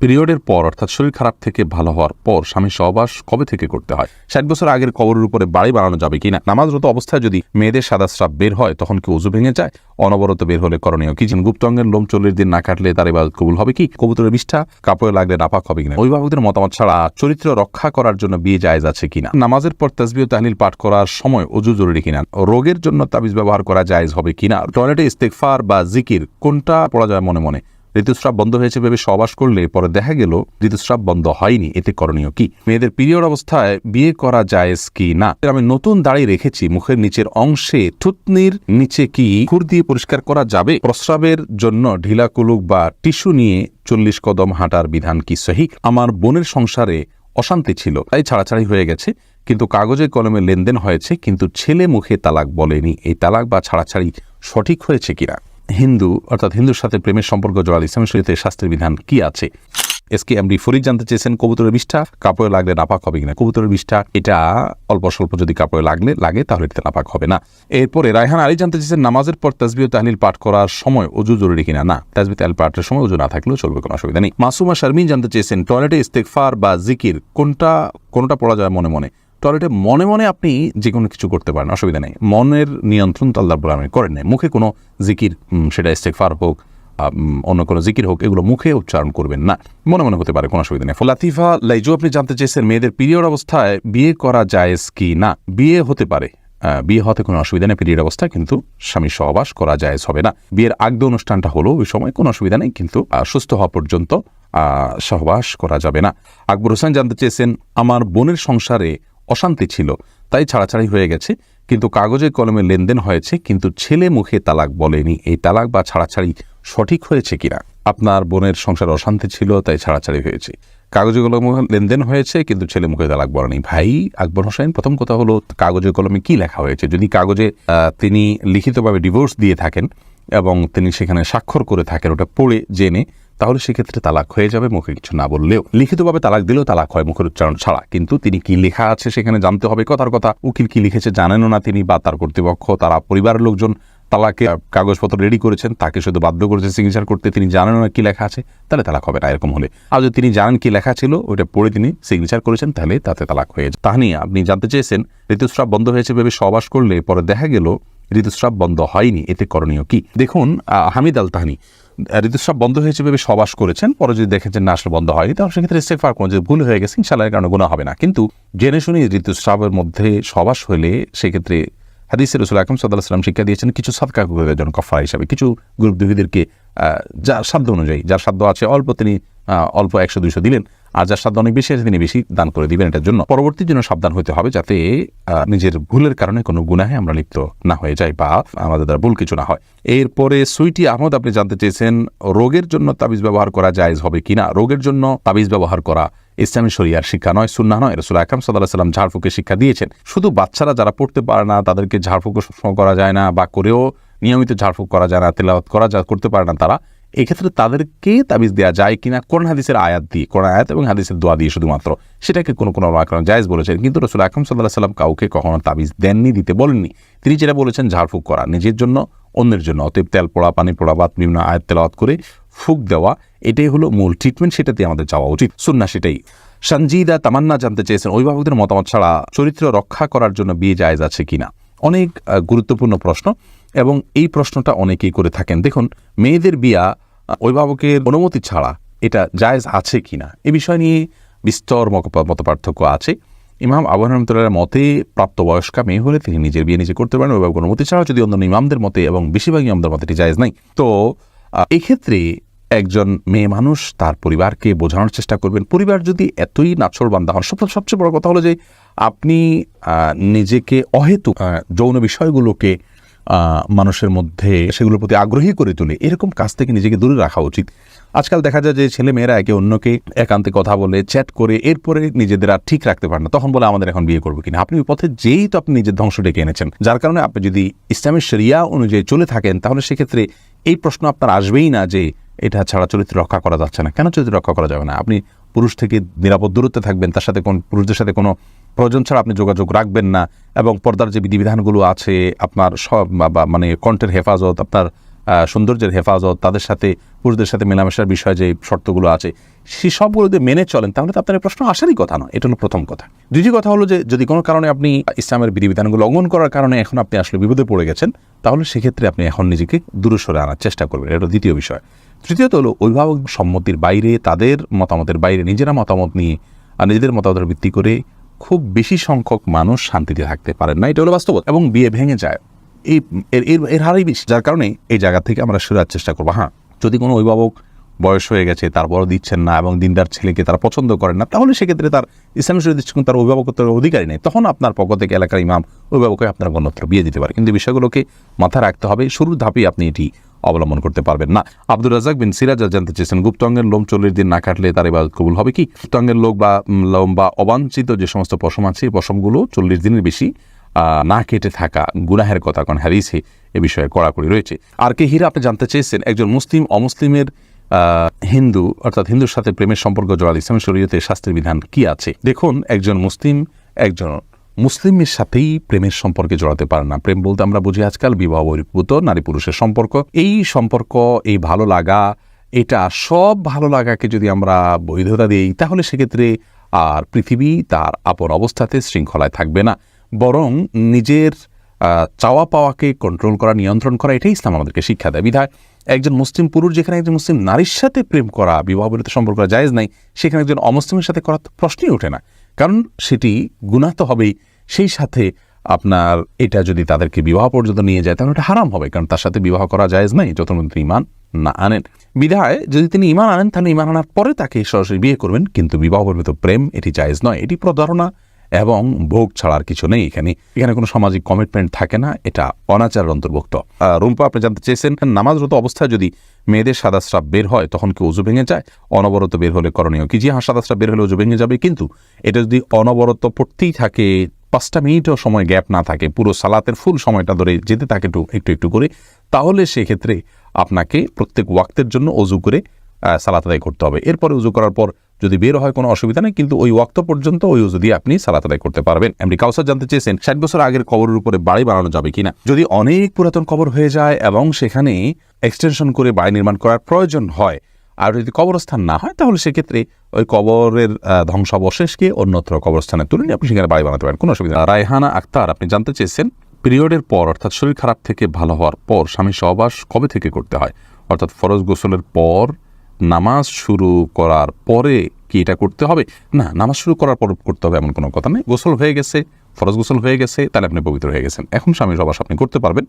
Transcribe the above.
পিরিয়ডের পর, অর্থাৎ শরীর খারাপ থেকে ভালো হওয়ার পর, স্বামী সহবাস কবে থেকে করতে হয়? ষাট বছর আগের কবরের উপরে বাড়ি বানানো যাবে কিনা? নামাজরত অবস্থায় যদি মেয়েদের সাদা স্রাব বের হয়, তখন কি উজু ভেঙে যায়? অনবরত বের হলে করণীয় কি? যেন গুপ্তঙ্গের লোম চল্লিশ দিন না কাটলে তার এবার কবুল হবে কি? কবুতরের বিষ্ঠা কাপড়ে লাগলে নাপাক হবে কিনা? অভিভাবকদের মতামত ছাড়া চরিত্র রক্ষা করার জন্য বিয়ে জায়েজ আছে কিনা? নামাজের পর তাজবিও তাহলিল পাঠ করার সময় অজু জরুরি কিনা? রোগের জন্য তাবিজ ব্যবহার করা জায়েজ হবে কিনা? টয়লেটে ইস্তেকফার বা জিকির কোনটা পড়া যায় মনে মনে? ঋতুস্রাব বন্ধ হয়েছে ভেবে সবাস করলে পরে দেখা গেল ঋতুস্রাব বন্ধ হয়নি। এতে করণীয় কি? মেয়েদের পিরিয়ড অবস্থায় বিয়ে করা জায়েজ কি না? আমি নতুন দাড়ি রেখেছি, মুখের নিচের অংশে থুতনির নিচে কি খুর দিয়ে পরিষ্কার করা যাবে? প্রস্রাবের জন্য ঢিলা কুলুক বা টিস্যু নিয়ে চল্লিশ কদম হাঁটার বিধান কি সহি? আমার বোনের সংসারে অশান্তি ছিল, তাই ছাড়াছাড়ি হয়ে গেছে, কিন্তু কাগজে কলমে লেনদেন হয়েছে, কিন্তু ছেলে মুখে তালাক বলেনি। এই তালাক বা ছাড়াছাড়ি সঠিক হয়েছে কিনা? হিন্দু, অর্থাৎ হিন্দুর সাথে প্রেমের সম্পর্ক জড়াল ইসলাম শরীয়তে শাস্ত্রের বিধান কি আছে? এসকে এমডি ফরিদ জানতে চেয়েছেন, কবুতরের বিষ্ঠা কাপড়ে লাগলে নাপাক হবে কিনা? কবুতরের বিষ্ঠা, এটা অল্প স্বল্প যদি কাপড়ে লাগলে, লাগে, তাহলে এটা নাপাক হবে না। এরপরে রায়হান আলী জানতে চেয়েছেন, নামাজের পর তাজবিও তাহলিল পাঠ করার সময় অজু জরুরি কিনা? না তাজবি তাহলিল পাঠের সময় অজু না থাকলেও চলবে, কোনো অসুবিধা নেই। মাসুমা শারমিন জানতে চেয়েছেন, টয়লেটে ইস্তেকফার বা জিকির কোনটা কোনটা পড়া যায় মনে মনে? টয়লেটে মনে মনে আপনি যে কোনো কিছু করতে পারেন, অসুবিধা নেই। মনের নিয়ন্ত্রণ তো আল্লাহ আপনি করেন নাই। মুখে কোনো জিকির সেটা ইস্তেকফার হোক অন্য কোনো জিকির হোক, এগুলো মুখে উচ্চারণ করবেন না। মনে মনে হতে পারে কোনো অসুবিধা নেই। লাতিফা লাইজু, আপনি জানতে চেয়েছেন মেয়েদের পিরিয়ড অবস্থায় বিয়ে করা জায়েজ কি না? বিয়ে হতে পারে। বিয়ে হতে কোনো অসুবিধা নেই, পিরিয়ড অবস্থায় কিন্তু স্বামী সহবাস করা জায়েজ হবে না। বিয়ের আগদ অনুষ্ঠানটা হলো, ওই সময় কোনো অসুবিধা নেই, কিন্তু সুস্থ হওয়া পর্যন্ত সহবাস করা যাবে না। আকবর হোসেন জানতে চেয়েছেন, আমার বোনের সংসারে অশান্তি ছিল, তাই ছাড়াছাড়ি হয়ে গেছে, কিন্তু কাগজে কলমে লেনদেন হয়েছে, কিন্তু ছেলে মুখে তালাক বলেনি। এই তালাক বা ছাড়াছাড়ি সঠিক হয়েছে কিনা? আপনার বোনের সংসার অশান্তি ছিল, তাই ছাড়াছাড়ি হয়েছে। কাগজে কলমে লেনদেন হয়েছে, কিন্তু ছেলে মুখে তালাক বলেনি। ভাই, আকবর হোসেন, প্রথম কথা হলো, কাগজে কলমে কি লেখা হয়েছে? যদি কাগজে তিনি লিখিতভাবে ডিভোর্স দিয়ে থাকেন এবং তিনি সেখানে স্বাক্ষর করে থাকেন, ওটা পড়ে, জেনে তাহলে সেক্ষেত্রে তালাক হয়ে যাবে, মুখে কিছু না বললেও। লিখিতভাবে তালাক দিলেও তালাক হয় মুখের উচ্চারণ ছাড়া। কিন্তু তিনি কি লেখা আছে সেখানে জানতে হবে, কথার কথা। উকিল কি লিখেছে জানেনও না তিনি বা তার কর্তৃপক্ষ, তারা পরিবারের লোকজন তালাকে কাগজপত্র রেডি করেছেন, তাকে শুধু বাধ্য করেছে সিগনেচার করতে। তিনি জানেন না কি লেখা আছে, তাহলে তালাক হবে না, এরকম হলে। আর যদি তিনি জানেন কি লেখা ছিল, ওইটা পড়ে তিনি সিগনেচার করেছেন, তাহলে তাতে তালাক হয়ে যায় তা নিয়ে আপনি জানতে চেয়েছেন, ঋতুস্রাব বন্ধ হয়েছে ভেবে সবাস করলে পরে দেখা গেল ঋতুস্রাব বন্ধ হয়নি, এতে করণীয় কি? দেখুন হামিদ আল তাহানি ঋতুস্রাব বন্ধ হয়েছে ভেবে সবাস করেছেন, পরে যদি দেখেন দেখেছেন না, আসলে বন্ধ হয়নি, তাহলে সেক্ষেত্রে ইস্তেকফার করুন, যে ভুল হয়ে গেছে ইনশাল্লাহ এর কারণে গুণা হবে না। কিন্তু জেনে শুনে ঋতুস্রাবের মধ্যে সবাস হলে সেক্ষেত্রে হাদিসের রসুল আকরম সাল্লাহ সাল্লাম শিক্ষা দিয়েছেন, কিছু করে দেওয়ার কফা হিসাবে, কিছু গ্রুপ দুহিদেরকে যার সাধ্য অনুযায়ী, যার সাধ্য আছে, অল্প তিনি অল্প একশো, দুইশো দিলেন। আর যার সাধ্য অনেক বেশি আছে, তিনি বেশি দান করে দিবেন এটার জন্য। পরবর্তীর জন্য সাবধান হতে হবে যাতে নিজের ভুলের কারণে কোনো গুনাহে আমরা লিপ্ত না হয়ে যাই বা আমাদের দ্বারা ভুল কিছু না হয়। এরপরে সুইটি আহমদ, আপনি জানতে চেয়েছেন, রোগের জন্য তাবিজ ব্যবহার করা জায়েজ হবে কিনা? রোগের জন্য তাবিজ ব্যবহার করা ইসলামী শরিয়ার শিক্ষা নয় সুন্না নয়। রসুল আকরাম সাল্লাহ সাল্লাম ঝাড়ফুঁকে শিক্ষা দিয়েছেন। শুধু বাচ্চারা যারা পড়তে পারে না, তাদেরকে ঝাড়ফুঁক সবসময় করা যায় না বা করেও নিয়মিত ঝাড়ফুঁক করা যায় না, তেলাওয়াত করা যা করতে পারে না তারা। এক্ষেত্রে তাদেরকে তাবিজ দেওয়া যায় কিনা? কোন হাদিসের আয়াত দিয়ে কোন আয়াত এবং হাদিসের দোয়া দিয়ে শুধুমাত্র। সেটাকে কোনো কোনো আকরাম জায়েজ বলেছেন। কিন্তু রসুল আকরম সাল্লাহ সাল্লাম কাউকে কখনো তাবিজ দেননি, দিতে বলেননি। তিনি যেটা বলেছেন, ঝাড়ফুঁক করা, নিজের জন্য, অন্যের জন্য। অতএব তেল, পোড়া, পানি, পোড়া বাত বিভিন্ন আয়াত তেলাওয়াত করে ফুক দেওয়া, এটাই হলো মূল ট্রিটমেন্ট সেটাতে আমাদের যাওয়া উচিত। সুন্না সেটাই। সঞ্জিদা তামান্না জানতে চেয়েছেন, অভিভাবকদের মতামত ছাড়া চরিত্র রক্ষা করার জন্য বিয়ে জায়েজ আছে কিনা? অনেক গুরুত্বপূর্ণ প্রশ্ন। এবং এই প্রশ্নটা অনেকেই করে থাকেন। দেখুন, মেয়েদের বিয়া, অভিভাবকের অনুমতি ছাড়া এটা জায়েজ আছে কি না এ বিষয় নিয়ে বিস্তর মত- পার্থক্য আছে। ইমাম আবু রহমতুল্লাহ মতে প্রাপ্তবয়স্কা মেয়ে হলে তিনি নিজের বিয়ে নিজে করতে পারেন অভিভাবক অনুমতি ছাড়া যদি অন্য ইমামদের মতে এবং বেশিরভাগ ইমামদের মতে এটি জায়েজ নাই। তো এক্ষেত্রে একজন মেয়ে মানুষ তার পরিবারকে বোঝানোর চেষ্টা করবেন। পরিবার যদি এতই নাছর বান্ধা হন সব- সবচেয়ে বড় কথা হলো যে আপনি নিজেকে অহেতু যৌন বিষয়গুলোকে মানুষের মধ্যে সেগুলোর প্রতি আগ্রহী করে তোলে। এরকম কাজ থেকে নিজেকে দূরে রাখা উচিত। আজকাল দেখা যায় যে ছেলে মেয়েরা একে অন্যকে একান্তে কথা বলে, চ্যাট করে, এরপরে নিজেদের আর ঠিক রাখতে পারে না। তখন বলে, আমাদের এখন বিয়ে করব কিনা? আপনি ওই পথে যেই তো আপনি নিজের ধ্বংস ডেকে এনেছেন। যার কারণে আপনি যদি ইসলামের শরিয়া অনুযায়ী চলে থাকেন, তাহলে সেক্ষেত্রে এই প্রশ্ন আপনার আসবেই না যে, এটা ছাড়া চরিত্র রক্ষা করা যাচ্ছে না। কেন চরিত্র রক্ষা করা যাবে না? আপনি পুরুষ থেকে নিরাপদ দূরত্বে থাকবেন, তার সাথে কোন পুরুষদের সাথে কোনো প্রয়োজন ছাড়া আপনি যোগাযোগ রাখবেন না এবং পর্দার যে বিধিবিধানগুলো আছে, আপনার সব মানে কণ্ঠের হেফাজত, আপনার সৌন্দর্যের হেফাজত, তাদের সাথে, পুরুষদের সাথে মেলামেশার বিষয়ে যে শর্তগুলো আছে সেই সবগুলো যদি মেনে চলেন, তাহলে তো আপনার প্রশ্ন আসারই কথা নয়। এটা হলো প্রথম কথা। দ্বিতীয় কথা হলো যে, যদি কোনো কারণে আপনি ইসলামের বিধিবিধানগুলো লঙ্ঘন করার কারণে এখন আপনি আসলে বিপদে পড়ে গেছেন, তাহলে সেক্ষেত্রে আপনি এখন নিজেকে দূরে সরে আনার চেষ্টা করবেন। এটা দ্বিতীয় বিষয়। তৃতীয়ত হলো অভিভাবক সম্মতির বাইরে, তাদের মতামতের বাইরে, নিজেরা মতামত নিয়ে, আর নিজেদের মতামতের ভিত্তি করে খুব বেশি সংখ্যক মানুষ শান্তিতে থাকতে পারেন না, এটা হলো বাস্তবতা, এবং বিয়ে ভেঙে যায়। এই, এর এর হারেই বেশি, যার কারণে এই জায়গা থেকে আমরা সরার চেষ্টা করব। হ্যাঁ যদি কোনো অভিভাবক বয়স হয়ে গেছে, তারপরও দিচ্ছেন না এবং দিনদার ছেলেকে তারা পছন্দ করেন না, তাহলে সেক্ষেত্রে তার ইসলামের শরীর দৃষ্টিকোণ, তার অভিভাবকত্বের অধিকারী নেই। তখন আপনার পক্ষ থেকে এলাকার ইমাম, অভিভাবককে আপনার গণত্র বিয়ে দিতে পারে। কিন্তু বিষয়গুলোকে মাথায় রাখতে হবে, শুরুর ধাপেই আপনি এটি অবলম্বন করতে পারবেন না। আব্দুর রাজাক বিন সিরাজ জানতে চেয়েছেন, গুপ্তাঙ্গের লোম চল্লিশ দিন না কাটলে তার এবার কবুল হবে কি? গুপ্তাঙ্গের লোক বা লোম বা অবাঞ্ছিত যে সমস্ত পশম আছে, এই পশমগুলো চল্লিশ দিনের বেশি না কেটে থাকা গুনাহের কথা কোন হারিসে এ বিষয়ে কড়াকড়ি রয়েছে। আর কে হীরা, আপনি জানতে চেয়েছেন, একজন মুসলিম অমুসলিমের হিন্দু, অর্থাৎ হিন্দুর সাথে প্রেমের সম্পর্ক জড়াল ইসলাম শরীয়তে শাস্ত্রের বিধান কি আছে? দেখুন, একজন মুসলিম, একজন মুসলিমের সাথেই প্রেমের সম্পর্কে জড়াতে পারে না। প্রেম বলতে আমরা বুঝি আজকাল বিবাহ বহির্ভূত, নারী পুরুষের সম্পর্ক। এই সম্পর্ক, এই ভালো লাগা, এটা সব ভালো লাগাকে যদি আমরা বৈধতা দিই, তাহলে সেক্ষেত্রে আর পৃথিবী তার আপন অবস্থাতে শৃঙ্খলায় থাকবে না। বরং নিজের চাওয়া পাওয়াকে কন্ট্রোল করা, নিয়ন্ত্রণ করা, এটাই ইসলাম আমাদেরকে শিক্ষা দেয়। বিধায় একজন মুসলিম পুরুষ, যেখানে একজন মুসলিম নারীর সাথে প্রেম করা, বিবাহ বিরত সম্পর্ক করা জায়েজ নাই, সেখানে একজন অমুসলিমের সাথে করার প্রশ্নই ওঠে না। কারণ সেটি গুণা তো হবেই। সেই সাথে আপনার এটা যদি তাদেরকে বিবাহ পর্যন্ত নিয়ে যায়, তাহলে এটা হারাম হবে, কারণ তার সাথে বিবাহ করা জায়েজ নাই, যতক্ষণ তিনি ইমান না আনেন। বিধায় যদি তিনি ইমান আনেন, তাহলে ইমান আনার পরে তাকে সরাসরি বিয়ে করবেন, কিন্তু বিবাহ তো প্রেম এটি জায়েজ নয়। এটি প্রতারণা এবং ভোগ ছাড়ার কিছু নেই এখানে। এখানে কোনো সামাজিক কমিটমেন্ট থাকে না, এটা অনাচারের অন্তর্ভুক্ত। রুম্পা, আপনি জানতে চেয়েছেন, নামাজরত অবস্থায় যদি মেয়েদের সাদা স্রাব বের হয়, তখন কি উজু ভেঙে যায়? অনবরত বের হলে করণীয় কি? যে হ্যাঁ সাদা স্রাব বের হলে উজু ভেঙে যাবে, কিন্তু এটা যদি অনবরত পড়তেই থাকে, পাঁচটা মিনিটও সময় গ্যাপ না থাকে, পুরো সালাতের ফুল সময়টা ধরে যেতে থাকে একটু একটু একটু করে, তাহলে সেক্ষেত্রে আপনাকে প্রত্যেক ওয়াক্তের জন্য অজু করে সালাত আদায় করতে হবে। এরপরে উজু করার পর যদি বের হয় কোনো অসুবিধা নেই, কিন্তু ওই ওয়াক্ত পর্যন্ত ওই দিয়ে আপনি সালাত আদায় করতে পারবেন। এমনি কাউসার জানতে চেয়েছেন, ষাট বছর আগের কবরের উপরে বাড়ি বানানো যাবে কিনা? যদি অনেক পুরাতন কবর হয়ে যায় এবং সেখানে এক্সটেনশন করে বাড়ি নির্মাণ করার প্রয়োজন হয়, আর যদি কবরস্থান না হয়, তাহলে সেক্ষেত্রে ওই কবরের ধ্বংসাবশেষকে অন্যত্র কবরস্থানে তুলে নিয়ে আপনি সেখানে বাড়ি বানাতে পারেন। কোনো অসুবিধা। রায়হানা আক্তার, আপনি জানতে চেয়েছেন, পিরিয়ডের পর, অর্থাৎ শরীর খারাপ থেকে ভালো হওয়ার পর, স্বামী সহবাস কবে থেকে করতে হয়? অর্থাৎ ফরজ গোসলের পর নামাজ শুরু করার পরে কি এটা করতে হবে? না, নামাজ শুরু করার পর করতে হবে এমন কোনো কথা নেই। গোসল হয়ে গেছে, ফরজ গোসল হয়ে গেছে, তাহলে আপনি পবিত্র হয়ে গেছেন। এখন স্বামী সবাস আপনি করতে পারবেন।